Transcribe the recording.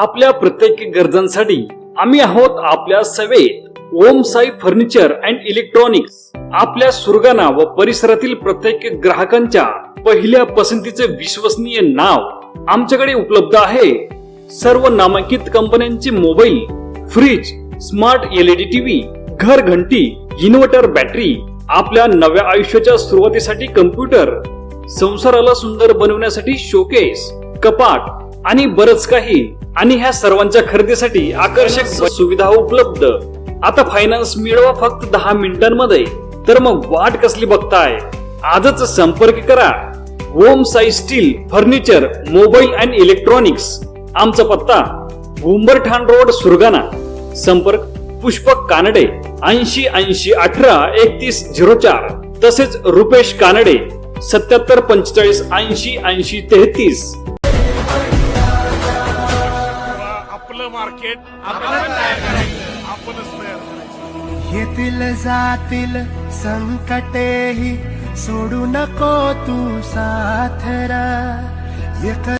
आपल्या प्रत्येक गरजांसाठी आम्ही आहोत आपल्या सेवेत. Om Sai furniture and electronics. आपल्या सुरगाणा व परिसरातील प्रत्येक ग्राहकांच्या पहिल्या पसंतीचे विश्वसनीय नाव आमच्याकडे उपलब्ध आहे. सर्व नामांकित कंपन्यांचे mobile fridge smart LED TV घर घंटी इन्व्हर्टर बॅटरी आपल्या नव्या आयुष्याच्या सुरुवातीसाठी कम्प्युटर संसाराला सुंदर बनवण्यासाठी शोकेस कपाट आणि बरंच काही. आणि ह्या सर्वांच्या खरेदीसाठी आकर्षक सुविधा उपलब्ध. आता फायनान्स मिळवा फक्त दहा मिनिटांमध्ये. तर मग वाट कसली बघताय? आजच संपर्क करा. Om Sai steel furniture mobile and electronics. आमचा पत्ता उंबरठाण रोड सुरगाणा. संपर्क पुष्पक कानडे ऐंशी ऐंशी अठरा एकतीस झिरो चार. तसेच रुपेश कानडे सत्याहत्तर पंचेचाळीस ऐंशी ऐंशी तेहतीस. आपलं मार्केट आपण तयार करायचं. आपणच तयार करायचं. येतील जातील संकटेही सोडू नको तू साथरा. एक